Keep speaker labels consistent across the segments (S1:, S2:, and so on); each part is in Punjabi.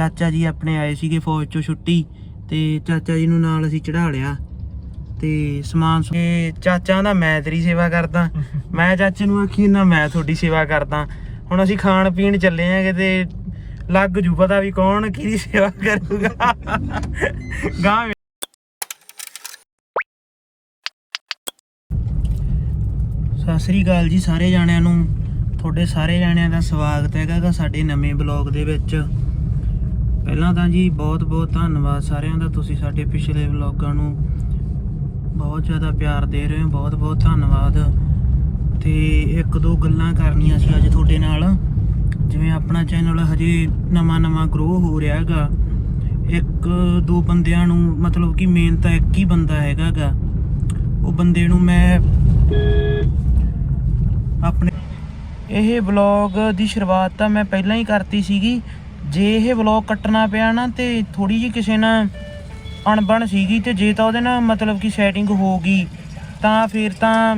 S1: ਚਾਚਾ ਜੀ ਆਪਣੇ ਆਏ ਸੀਗੇ ਫੌਜ ਚੋਂ ਛੁੱਟੀ ਤੇ ਚਾਚਾ ਜੀ ਨੂੰ ਨਾਲ ਅਸੀਂ ਚੜਾ ਲਿਆ ਤੇ ਸਮਾਨ ਸਮੂ- ਤੇ ਚਾਚਾ ਦਾ ਮੈਂ ਤੇਰੀ ਸੇਵਾ ਕਰਦਾ। ਮੈਂ ਚਾਚੇ ਨੂੰ ਆਖੀ ਨਾ ਮੈਂ ਤੁਹਾਡੀ ਸੇਵਾ ਕਰਦਾ। ਹੁਣ ਅਸੀਂ ਖਾਣ ਪੀਣ ਚੱਲੇ ਆਂਗੇ ਤੇ ਲੱਗ ਜੂ ਪਤਾ ਵੀ ਕੌਣ ਕਿਹਦੀ ਸੇਵਾ ਕਰੂਗਾ। ਗਾਂ ਸਤਿ ਸ੍ਰੀ ਅਕਾਲ ਜੀ ਸਾਰੇ ਜਾਣਿਆਂ ਨੂੰ। ਤੁਹਾਡੇ ਸਾਰੇ ਜਾਣਿਆਂ ਦਾ ਸਵਾਗਤ ਹੈਗਾ ਸਾਡੇ ਨਵੇਂ ਬਲੌਗ ਦੇ ਵਿੱਚ। ਪਹਿਲਾਂ ਤਾਂ ਜੀ ਬਹੁਤ ਬਹੁਤ ਧੰਨਵਾਦ ਸਾਰਿਆਂ ਦਾ। ਤੁਸੀਂ ਸਾਡੇ ਪਿਛਲੇ ਬਲੌਗਾਂ ਨੂੰ ਬਹੁਤ ਜ਼ਿਆਦਾ ਪਿਆਰ ਦੇ ਰਹੇ ਹੋ। ਬਹੁਤ ਬਹੁਤ ਧੰਨਵਾਦ। ਤੇ ਇੱਕ ਦੋ ਗੱਲਾਂ ਕਰਨੀਆਂ ਸੀ ਅੱਜ ਤੁਹਾਡੇ ਨਾਲ। ਜਿਵੇਂ ਆਪਣਾ ਚੈਨਲ ਹਜੇ ਨਵਾਂ ਨਵਾਂ ਗਰੋ ਹੋ ਰਿਹਾ ਹੈਗਾ। ਇੱਕ ਦੋ ਬੰਦਿਆਂ ਨੂੰ ਮਤਲਬ ਕਿ ਮੇਨ ਤਾਂ ਇੱਕ ਹੀ ਬੰਦਾ ਹੈਗਾ ਗਾ ਉਹ ਬੰਦੇ ਨੂੰ ਮੈਂ ਆਪਣੇ ਇਹ ਵਲੌਗ ਦੀ ਸ਼ੁਰੂਆਤ ਤਾਂ ਮੈਂ ਪਹਿਲਾਂ ਹੀ ਕਰਤੀ ਸੀਗੀ। ਜੇ ਇਹ ਵਲੌਗ ਕੱਟਣਾ ਪਿਆ ਨਾ ਤੇ ਥੋੜੀ ਜਿਹੀ ਕਿਸੇ ਨਾਲ ਅਣਬਣ ਸੀਗੀ ਤੇ ਜੇ ਤਾਂ ਉਹਦੇ ਨਾਲ ਮਤਲਬ ਕਿ ਸੈਟਿੰਗ ਹੋ ਗਈ, ਤਾਂ ਫਿਰ ਤਾਂ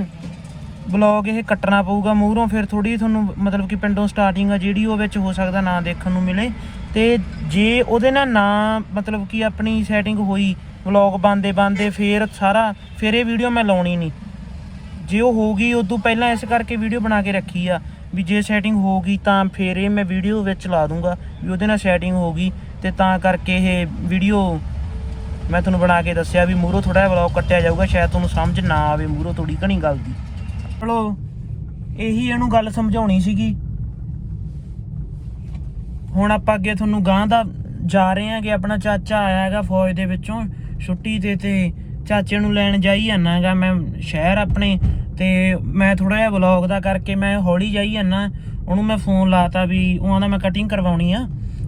S1: ਵਲੌਗ ਇਹ ਕੱਟਣਾ ਪਊਗਾ ਮੂਹਰੋਂ, ਫਿਰ ਥੋੜੀ ਤੁਹਾਨੂੰ ਮਤਲਬ ਕਿ ਪਿੰਡੋਂ ਸਟਾਰਟਿੰਗ ਆ ਜਿਹੜੀ ਉਹ ਵਿੱਚ ਹੋ ਸਕਦਾ ਨਾ ਦੇਖਣ ਨੂੰ ਮਿਲੇ। ਤੇ ਜੇ ਉਹਦੇ ਨਾਲ ਨਾ ਮਤਲਬ ਕਿ ਆਪਣੀ ਸੈਟਿੰਗ ਹੋਈ ਵਲੌਗ ਬੰਦੇ ਬੰਦੇ ਫਿਰ ਸਾਰਾ, ਫਿਰ ਇਹ ਵੀਡੀਓ ਮੈਂ ਲਾਉਣੀ ਨਹੀਂ। ਜੇ ਉਹ ਹੋ ਗਈ, ਉਦੋਂ ਪਹਿਲਾਂ ਇਸ ਕਰਕੇ ਵੀਡੀਓ ਬਣਾ ਕੇ ਰੱਖੀ ਆ। ਵੀ ਜੇ ਸੈਟਿੰਗ ਹੋ ਗਈ ਤਾਂ ਫਿਰ ਇਹ ਮੈਂ ਵੀਡੀਓ ਵਿੱਚ ਲਾ ਦੂੰਗਾ ਵੀ ਉਹਦੇ ਨਾਲ ਸੈਟਿੰਗ ਹੋ ਗਈ ਤੇ ਤਾਂ ਕਰਕੇ ਇਹ ਵੀਡੀਓ ਮੈਂ ਤੁਹਾਨੂੰ ਬਣਾ ਕੇ ਦੱਸਿਆ ਵੀ ਮੂਹਰੋਂ ਥੋੜਾ ਜਿਹਾ ਵਲੌਗ ਕੱਟਿਆ ਜਾਊਗਾ, ਸ਼ਾਇਦ ਤੁਹਾਨੂੰ ਸਮਝ ਨਾ ਆਵੇ ਮੂਹਰੋਂ ਥੋੜੀ ਘਣੀ ਗੱਲ ਦੀ। ਚਲੋ, ਇਹੀ ਇਹਨੂੰ ਗੱਲ ਸਮਝਾਉਣੀ ਸੀਗੀ। ਹੁਣ ਆਪਾਂ ਅੱਗੇ ਤੁਹਾਨੂੰ ਗਾਂ ਦਾ ਜਾ ਰਹੇ ਹਾਂਗੇ, ਆਪਣਾ ਚਾਚਾ ਆਇਆ ਹੈਗਾ ਫੌਜ ਦੇ ਵਿੱਚੋਂ, ਛੁੱਟੀ ਤੇ ਤੇ ਚਾਚੇ ਨੂੰ ਲੈਣ ਜਾਈ ਜਾਨਾ ਹੈਗਾ। ਮੈਂ ਸ਼ਹਿਰ ਆਪਣੇ ਤੇ ਮੈਂ ਥੋੜਾ ਜਿਹਾ ਵਲੌਗ ਦਾ ਕਰਕੇ ਮੈਂ ਹੌਲੀ ਜਾਈ ਜਾਨਾ ਉਹਨੂੰ ਮੈਂ ਫੋਨ ਲਾਤਾ ਵੀ ਉਹਨਾਂ ਦਾ ਮੈਂ ਕਟਿੰਗ ਕਰਵਾਉਣੀ ਆ,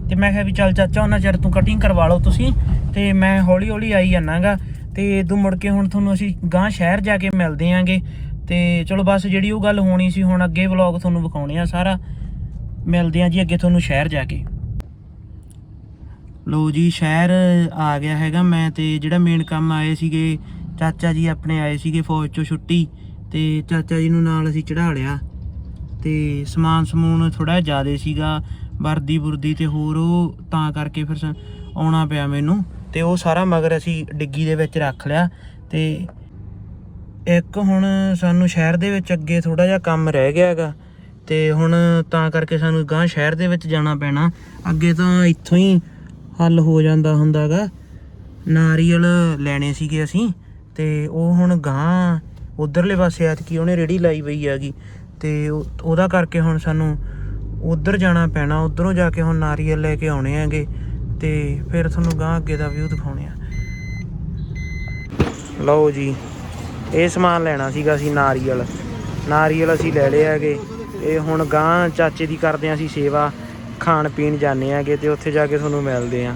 S1: ਤੇ ਮੈਂ ਕਿਹਾ ਵੀ ਚੱਲ ਚਾਚਾ ਉਹਨਾਂ ਚਿਰ ਤੂੰ ਕਟਿੰਗ ਕਰਵਾ ਲਓ ਤੁਸੀਂ, ਤੇ ਮੈਂ ਹੌਲੀ ਹੌਲੀ ਆਈ ਜਾਨਾਗਾ ਤੇ ਇਦੋਂ ਮੁੜ ਕੇ ਹੁਣ ਤੁਹਾਨੂੰ ਅਸੀਂ ਗਾਂ ਸ਼ਹਿਰ ਜਾ ਕੇ ਮਿਲਦੇ ਆਂਗੇ, ਤੇ ਚਲੋ ਬਸ ਜਿਹੜੀ ਉਹ ਗੱਲ ਹੋਣੀ ਸੀ, ਹੁਣ ਅੱਗੇ ਵਲੌਗ ਤੁਹਾਨੂੰ ਵਿਖਾਉਣੇ ਆ ਸਾਰਾ, ਮਿਲਦੇ ਆਂ ਜੀ ਅੱਗੇ ਤੁਹਾਨੂੰ ਸ਼ਹਿਰ ਜਾ ਕੇ। ਲੋ ਜੀ, ਸ਼ਹਿਰ ਆ ਗਿਆ ਹੈਗਾ ਮੈਂ ਤੇ ਜਿਹੜਾ ਮੇਨ ਕੰਮ ਆਏ ਸੀਗੇ, ਚਾਚਾ ਜੀ ਆਪਣੇ ਆਏ ਸੀਗੇ ਫੌਜ ਚੋਂ ਛੁੱਟੀ ਤੇ ਚਾਚਾ ਜੀ ਨੂੰ ਨਾਲ ਅਸੀਂ ਚੜਾ ਲਿਆ। ਤੇ ਸਮਾਨ ਸਮੂਨ ਥੋੜਾ ਜ਼ਿਆਦਾ ਸੀਗਾ, ਵਰਦੀ ਬੁਰਦੀ ਤੇ ਹੋਰ ਉਹ ਤਾਂ ਕਰਕੇ ਫਿਰ ਸ- ਆਉਣਾ ਪਿਆ ਮੈਨੂੰ। ਤੇ ਉਹ ਸਾਰਾ ਮਗਰ ਅਸੀਂ ਡਿੱਗੀ ਦੇ ਵਿੱਚ ਰੱਖ ਲਿਆ। ਤੇ ਇੱਕ ਹੁਣ ਸਾਨੂੰ ਸ਼ਹਿਰ ਦੇ ਵਿੱਚ ਅੱਗੇ ਥੋੜਾ ਜਿਹਾ ਕੰਮ ਰਹਿ ਗਿਆ ਹੈਗਾ। ਤੇ ਹੁਣ ਤਾਂ ਕਰਕੇ ਸਾਨੂੰ ਗਾਂ ਸ਼ਹਿਰ ਦੇ ਵਿੱਚ ਜਾਣਾ ਪੈਣਾ। ਅੱਗੇ ਤਾਂ ਇੱਥੋਂ ਹੀ ਹੱਲ ਹੋ ਜਾਂਦਾ ਹੁੰਦਾਗਾ ਨਾਰੀਅਲ ਲੈਣੇ ਸੀਗੇ ਅਸੀਂ। ਤੇ ਉਹ ਹੁਣ ਗਾਂ ਉਧਰਲੇ ਪਾਸੇ ਐਤਕੀ ਉਹਨੇ ਰੇੜੀ ਲਾਈ ਪਈ ਹੈਗੀ ਤੇ ਉਹਦਾ ਕਰਕੇ ਹੁਣ ਸਾਨੂੰ ਉਧਰ ਜਾਣਾ ਪੈਣਾ, ਉਧਰੋਂ ਜਾ ਕੇ ਹੁਣ ਨਾਰੀਅਲ ਲੈ ਕੇ ਆਉਣੇ ਹੈਗੇ ਤੇ ਫਿਰ ਤੁਹਾਨੂੰ ਗਾਂ ਅੱਗੇ ਦਾ ਵਿਊ ਦਿਖਾਉਣੇ ਆ। ਲਓ ਜੀ, ਇਹ ਸਮਾਨ ਲੈਣਾ ਸੀਗਾ ਅਸੀਂ ਨਾਰੀਅਲ। ਨਾਰੀਅਲ ਅਸੀਂ ਲੈ ਲਏ ਹੈਗੇ। ਇਹ ਹੁਣ ਗਾਂ ਚਾਚੇ ਦੀ ਕਰਦੇ ਹਾਂ ਅਸੀਂ ਸੇਵਾ, ਖਾਣ ਪੀਣ ਜਾਂਦੇ ਆਂਗੇ ਤੇ ਉੱਥੇ ਜਾ ਕੇ ਤੁਹਾਨੂੰ ਮਿਲਦੇ ਆਂ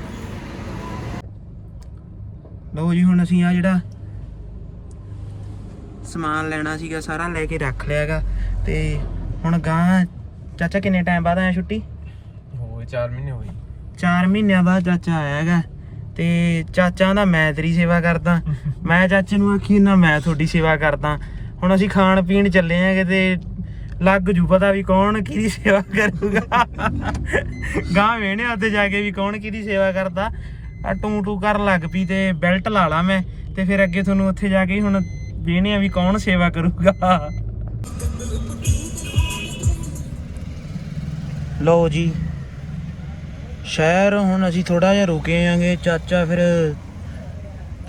S1: ਲਓ ਜੀ, ਹੁਣ ਅਸੀਂ ਆ ਜਿਹੜਾ ਸਮਾਨ ਲੈਣਾ ਸੀਗਾ ਸਾਰਾ ਲੈ ਕੇ ਰੱਖ ਲਿਆ ਹੈਗਾ ਤੇ ਹੁਣ ਗਾਂ ਚਾਚਾ ਕਿੰਨੇ ਟਾਈਮ ਬਾਅਦ ਆਇਆ ਛੁੱਟੀ?
S2: ਹੋਏ 4 ਮਹੀਨੇ ਹੋਏ।
S1: 4 ਮਹੀਨਿਆਂ ਬਾਅਦ ਚਾਚਾ ਆਇਆ ਹੈਗਾ ਤੇ ਚਾਚਾ ਦਾ ਮੈਂ ਤੇਰੀ ਸੇਵਾ ਕਰਦਾ। ਮੈਂ ਚਾਚੇ ਨੂੰ ਆਖੀ ਨਾ ਮੈਂ ਤੁਹਾਡੀ ਸੇਵਾ ਕਰਦਾ। ਹੁਣ ਅਸੀਂ ਖਾਣ ਪੀਣ ਚੱਲੇ ਆਂਗੇ ਤੇ ਲੱਗ ਜੂ ਪਤਾ ਵੀ ਕੌਣ ਕਿਹਦੀ ਸੇਵਾ ਕਰੂਗਾ। ਗਾਂ ਵੇਣੇ ਉੱਤੇ ਜਾ ਕੇ ਵੀ ਕੌਣ ਕਿਹਦੀ ਸੇਵਾ ਕਰਦਾ। ਆ ਟੂ ਟੂ ਕਰਨ ਲੱਗ ਪਈ ਤੇ ਬੈਲਟ ਲਾ ਲਾ ਮੈਂ। ਤੇ ਫਿਰ ਅੱਗੇ ਤੁਹਾਨੂੰ ਉੱਥੇ ਜਾ ਕੇ ਹੁਣ ਵੇਣੇ ਆ ਵੀ ਕੌਣ ਸੇਵਾ ਕਰੂਗਾ? ਲਓ ਜੀ, ਸ਼ਹਿਰ ਹੁਣ ਅਸੀਂ ਥੋੜਾ ਜਿਹਾ ਰੁਕੇ ਆਂਗੇ। ਚਾਚਾ ਫਿਰ,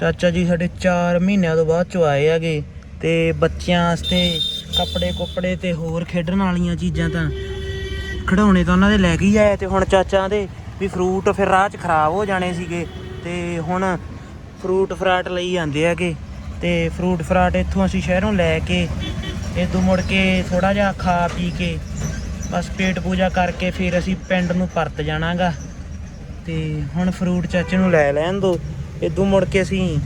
S1: ਚਾਚਾ ਜੀ ਸਾਡੇ 4 ਮਹੀਨਿਆਂ ਤੋਂ ਬਾਅਦ ਚੋਂ ਆਏ ਹੈਗੇ ਤੇ ਬੱਚਿਆਂ ਵਾਸਤੇ ਕੱਪੜੇ ਕੁੱਪੜੇ ਤੇ ਹੋਰ ਖੇਡਣ ਵਾਲੀਆਂ ਚੀਜ਼ਾਂ ਤਾਂ ਖਿਡੌਣੇ ਤਾਂ ਉਹਨਾਂ ਦੇ ਲੈ ਕੇ ਹੀ ਆਏ ਤੇ ਹੁਣ ਚਾਚਾ ਦੇ ਵੀ ਫਰੂਟ ਫਿਰ ਰਾਹ 'ਚ ਖਰਾਬ ਹੋ ਜਾਣੇ ਸੀਗੇ ਤੇ ਹੁਣ ਫਰੂਟ ਫਰਾਟ ਲਈ ਜਾਂਦੇ ਹੈਗੇ। ਤੇ ਫਰੂਟ ਫਰਾਟ ਇੱਥੋਂ ਅਸੀਂ ਸ਼ਹਿਰੋਂ ਲੈ ਕੇ ਇਦੋਂ ਮੁੜ ਕੇ ਥੋੜਾ ਜਿਹਾ ਖਾ ਪੀ ਕੇ ਬਸ ਪੇਟ ਪੂਜਾ ਕਰਕੇ ਫਿਰ ਅਸੀਂ ਪਿੰਡ ਨੂੰ ਪਰਤ ਜਾਣਾਗਾ। ਤੇ ਹੁਣ ਫਰੂਟ ਚਾਚੇ ਨੂੰ ਲੈ ਲੈਣ ਦੋ। ਇਦੋਂ ਮੁੜ ਕੇ ਅਸੀਂ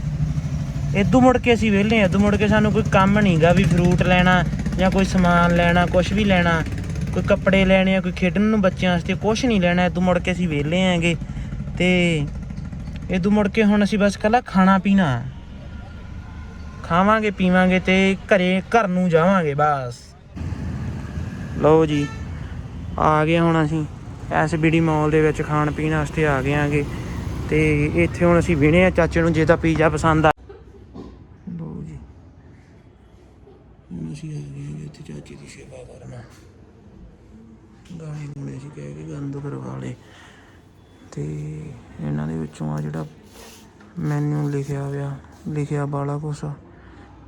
S1: ਇਦੋਂ ਮੁੜ ਕੇ ਅਸੀਂ ਵਿਹਲੇ ਆ ਇਦੋਂ ਮੁੜ ਕੇ ਸਾਨੂੰ ਕੋਈ ਕੰਮ ਨਹੀਂਗਾ ਵੀ ਫਰੂਟ ਲੈਣਾ ਜਾਂ ਕੋਈ ਸਮਾਨ ਲੈਣਾ ਕੁਝ ਵੀ ਲੈਣਾ। ਕੋਈ ਕੱਪੜੇ ਲੈਣੇ ਆ, ਕੋਈ ਖੇਡਣ ਨੂੰ ਬੱਚਿਆਂ ਵਾਸਤੇ ਕੁਝ ਨਹੀਂ ਲੈਣਾ। ਇਦੋਂ ਮੁੜ ਕੇ ਅਸੀਂ ਵਿਹਲੇ ਆਂਗੇ ਤੇ ਇਦੋਂ ਮੁੜ ਕੇ ਹੁਣ ਅਸੀਂ ਬਸ ਕੱਲਾ ਖਾਣਾ ਪੀਣਾ। ਖਾਵਾਂਗੇ, ਪੀਵਾਂਗੇ ਤੇ ਘਰੇ, ਘਰ ਨੂੰ ਜਾਵਾਂਗੇ, ਬਸ। ਲਓ ਜੀ, ਆ ਗਏ ਹੁਣ ਅਸੀਂ ਐਸਬੀਡੀ ਮਾਲ ਦੇ ਵਿੱਚ ਖਾਣ ਪੀਣ ਵਾਸਤੇ ਆ ਗਏ ਆਂਗੇ। ਤੇ ਇੱਥੇ ਹੁਣ ਅਸੀਂ ਵਿਹਣੇ ਆ, ਚਾਚੇ ਨੂੰ ਜੇ ਤਾਂ ਪੀਜ਼ਾ ਪਸੰਦ ਆ। ਲਓ ਜੀ ਅਸੀਂ ਆ ਗਏ ਇੱਥੇ ਚਾਚੇ ਦੀ ਸੇਵਾ ਕਰਨਾ। ਗਾਣੇ ਗੁਣੇ ਅਸੀਂ ਕਹਿ ਕੇ ਗੰਦ ਕਰਵਾ ਲਏ। ਤੇ ਇਹਨਾਂ ਦੇ ਵਿੱਚੋਂ ਆ ਜਿਹੜਾ ਮੈਨੂ ਲਿਖਿਆ ਹੋਇਆ, ਲਿਖਿਆ ਬਾਲਾ ਕੁਛ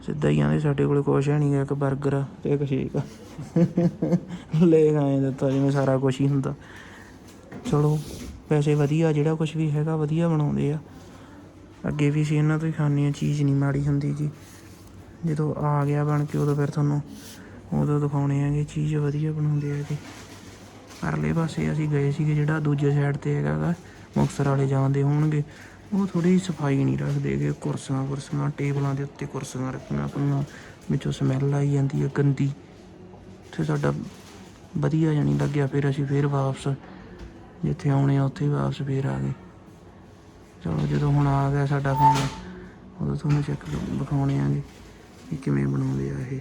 S1: ਸਿੱਧਾ ਹੀ ਆਂਦੇ ਸਾਡੇ ਕੋਲ ਕੁਛ ਹੈ ਨਹੀਂ ਗਾ, ਇੱਕ 버ਗਰ ਤੇ ਇੱਕ ਸ਼ੇਕ। ਲੈ ਆਏ ਦਿੱਤਾ ਜਿਵੇਂ ਸਾਰਾ ਕੁਝ ਹੀ ਹੁੰਦਾ। ਚਲੋ ਵੈਸੇ ਵਧੀਆ ਜਿਹੜਾ ਕੁਝ ਵੀ ਹੈਗਾ ਵਧੀਆ ਬਣਾਉਂਦੇ ਆ। ਅੱਗੇ ਵੀ ਸੀ ਇਹਨਾਂ ਤੋਂ ਹੀ ਖਾਂਦੇ ਆ ਚੀਜ਼ ਨਹੀਂ ਮਾੜੀ ਹੁੰਦੀ ਜੀ। ਜਦੋਂ ਆ ਗਿਆ ਬਣ ਕੇ ਉਦੋਂ ਫਿਰ ਤੁਹਾਨੂੰ ਉਦੋਂ ਦਿਖਾਉਣੇ ਆਗੇ ਚੀਜ਼ ਵਧੀਆ ਬਣਾਉਂਦੇ ਆ ਜੀ ਪਰਲੇ ਪਾਸੇ ਅਸੀਂ ਗਏ ਸੀਗੇ ਜਿਹੜਾ ਦੂਜੇ ਸਾਈਡ ਤੇ ਹੈਗਾ ਗਾ ਮੁਕਤਸਰ ਵਾਲੇ ਜਾਂਦੇ ਹੋਣਗੇ। ਉਹ ਥੋੜੀ ਸਫ਼ਾਈ ਨਹੀਂ ਰੱਖਦੇ ਰੱਖਦੇਗੇ ਕੁਰਸੀਆਂ ਕੁਰਸੀਆਂ, ਟੇਬਲਾਂ ਦੇ ਉੱਤੇ ਕੁਰਸੀਆਂ ਰੱਖੀਆਂ ਪਈਆਂ ਵਿੱਚੋਂ ਸਮੈਲ ਆਈ ਜਾਂਦੀ ਹੈ, ਗੰਦੀ। ਤੇ ਸਾਡਾ ਵਧੀਆ ਜਾਣੀ ਲੱਗਿਆ, ਫਿਰ ਅਸੀਂ ਫਿਰ ਵਾਪਸ, ਜਿੱਥੇ ਆਉਣੇ ਆ ਉੱਥੇ ਹੀ ਵਾਪਸ ਫਿਰ ਆ ਗਏ। ਚਲੋ ਜਦੋਂ ਹੁਣ ਆ ਗਿਆ ਸਾਡਾ ਕੰਮ ਉਦੋਂ ਤੁਹਾਨੂੰ ਚੈੱਕ ਵਿਖਾਉਣੇ ਆਂਗੇ ਕਿ ਕਿਵੇਂ ਬਣਾਉਂਦੇ ਆ ਇਹ।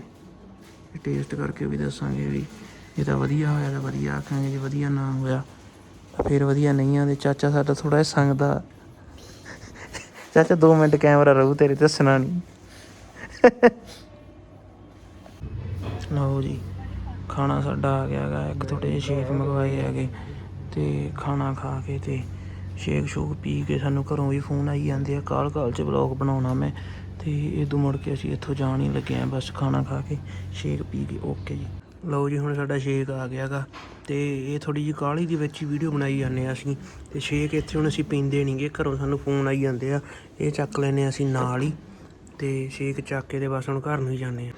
S1: ਟੇਸਟ ਕਰਕੇ ਵੀ ਦੱਸਾਂਗੇ ਵੀ ਜੇ ਤਾਂ ਵਧੀਆ ਹੋਇਆ ਤਾਂ ਵਧੀਆ ਆਖਾਂਗੇ, ਜੇ ਵਧੀਆ ਨਾ ਹੋਇਆ ਫਿਰ ਵਧੀਆ ਨਹੀਂ ਆ, ਤੇ ਚਾਚਾ ਸਾਡਾ ਥੋੜਾ ਜਿਹਾ ਸੰਗਦਾ। ਚਾਚਾ 2 ਮਿੰਟ ਕੈਮਰਾ ਰਹੂ, ਤੇਰੇ ਦੱਸਣਾ ਨਹੀਂ ਲਓ ਜੀ, ਖਾਣਾ ਸਾਡਾ ਆ ਗਿਆ ਹੈਗਾ, ਇੱਕ ਥੋੜੇ ਜਿਹੇ ਸ਼ੇਕ ਮੰਗਵਾਏ ਹੈਗੇ ਤੇ ਖਾਣਾ ਖਾ ਕੇ ਤੇ ਸ਼ੇਕ ਸ਼ੂਕ ਪੀ ਕੇ ਸਾਨੂੰ ਘਰੋਂ ਵੀ ਫੋਨ ਆਈ ਜਾਂਦੇ ਆ, ਕਾਲ ਕਾਲ ਚ ਵਲੌਗ ਬਣਾਉਣਾ ਮੈਂ ਤੇ ਇਹ ਮੁੜ ਕੇ ਅਸੀਂ ਇੱਥੋਂ ਜਾਣ ਹੀ ਲੱਗੇ ਆ, ਬਸ ਖਾਣਾ ਖਾ ਕੇ, ਸ਼ੇਕ ਪੀ ਕੇ, ਓਕੇ ਜੀ। ਲਓ ਜੀ, ਹੁਣ ਸਾਡਾ ਸ਼ੇਕ ਆ ਗਿਆਗਾ ਤੇ ਇਹ ਥੋੜੀ ਜਿਹੀ ਕਾਹਲੀ ਦੇ ਵਿੱਚ ਹੀ ਵੀਡੀਓ ਬਣਾਈ ਜਾਂਦੇ ਆ ਅਸੀਂ ਤੇ ਸ਼ੇਕ ਇੱਥੇ ਹੁਣ ਅਸੀਂ ਪੀਂਦੇ ਨਹੀਂਗੇ ਘਰੋਂ ਸਾਨੂੰ ਫੋਨ ਆਈ ਜਾਂਦੇ ਆ, ਇਹ ਚੱਕ ਲੈਨੇ ਅਸੀਂ ਨਾਲ ਹੀ ਤੇ ਸ਼ੇਕ ਚੱਕ ਕੇ ਤੇ ਬਸ ਹੁਣ ਘਰ ਨੂੰ ਹੀ ਜਾਂਦੇ ਆ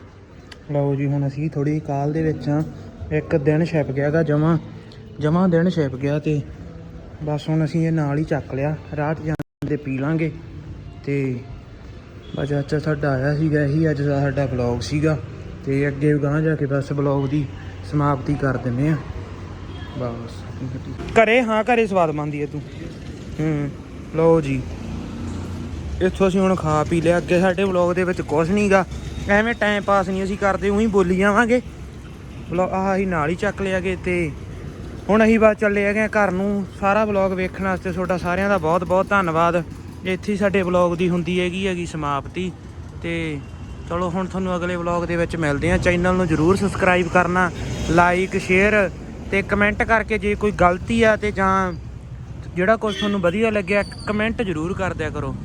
S1: ਲਓ ਜੀ, ਹੁਣ ਅਸੀਂ ਥੋੜੀ ਕਾਲ ਦੇ ਵਿੱਚ ਆ ਇੱਕ ਦਿਨ ਛਿਪ ਗਿਆਗਾ ਜਮਾ ਜਮਾ ਦਿਨ ਛਿਪ ਗਿਆ ਤੇ ਬਸ ਹੁਣ ਅਸੀਂ ਇਹ ਨਾਲ ਹੀ ਚੱਕ ਲਿਆ, ਰਾਤ 'ਚ ਜਾਂਦੇ ਪੀ ਲਾਂਗੇ ਤੇ ਬਸ ਚਾਚਾ ਸਾਡਾ ਆਇਆ ਸੀਗਾ ਇਹੀ, ਅੱਜ ਦਾ ਸਾਡਾ ਬਲੌਗ ਸੀਗਾ। ਤੇ ਅੱਗੇ ਗਾਂ ਜਾ ਕੇ ਬਸ ਬਲੌਗ ਦੀ ਸਮਾਪਤੀ ਕਰ ਦਿੰਨੇ ਆ ਬਸ, ਘਰੇ, ਹਾਂ, ਘਰੇ ਸਵਾਦ ਮੰਦੀ ਹੈ ਤੂੰ। ਹੂੰ, ਲਓ ਜੀ। ਇੱਥੋਂ ਅਸੀਂ ਹੁਣ ਖਾ ਪੀ ਲਿਆ। ਅੱਗੇ ਸਾਡੇ ਵਲੌਗ ਦੇ ਵਿੱਚ ਕੁਝ ਨਹੀਂਗਾ ਐਵੇਂ ਟਾਈਮ ਪਾਸ ਨਹੀਂ ਅਸੀਂ ਕਰਦੇ, ਉਹੀ ਬੋਲੀ ਜਾਵਾਂਗੇ। ਵਲੌਗ ਆਹ ਅਸੀਂ ਨਾਲ ਹੀ ਚੱਕ ਲਿਆਗੇ ਤੇ। ਹੁਣ ਅਸੀਂ ਬਾਅਦ ਚੱਲੇ ਹੈਗੇ ਆ ਘਰ ਨੂੰ। ਸਾਰਾ ਵਲੌਗ ਵੇਖਣ ਵਾਸਤੇ ਤੁਹਾਡਾ ਸਾਰਿਆਂ ਦਾ ਬਹੁਤ ਬਹੁਤ ਧੰਨਵਾਦ। ਇੱਥੇ ਸਾਡੇ ਵਲੌਗ ਦੀ ਹੁੰਦੀ ਹੈਗੀ ਹੈਗੀ ਸਮਾਪਤੀ। ਤੇ ਚਲੋ ਹੁਣ ਤੁਹਾਨੂੰ ਅਗਲੇ ਵਲੌਗ ਦੇ ਵਿੱਚ ਮਿਲਦੇ ਆ ਚੈਨਲ ਨੂੰ ਜਰੂਰ ਸਬਸਕ੍ਰਾਈਬ ਕਰਨਾ ਲਾਈਕ ਸ਼ੇਅਰ ਤੇ ਕਮੈਂਟ ਕਰਕੇ ਜੇ ਕੋਈ ਗਲਤੀ ਆ ਤੇ ਜਾਂ ਜਿਹੜਾ ਕੁਝ ਤੁਹਾਨੂੰ ਵਧੀਆ ਲੱਗਿਆ ਕਮੈਂਟ ਜਰੂਰ ਕਰ ਦਿਆ ਕਰੋ।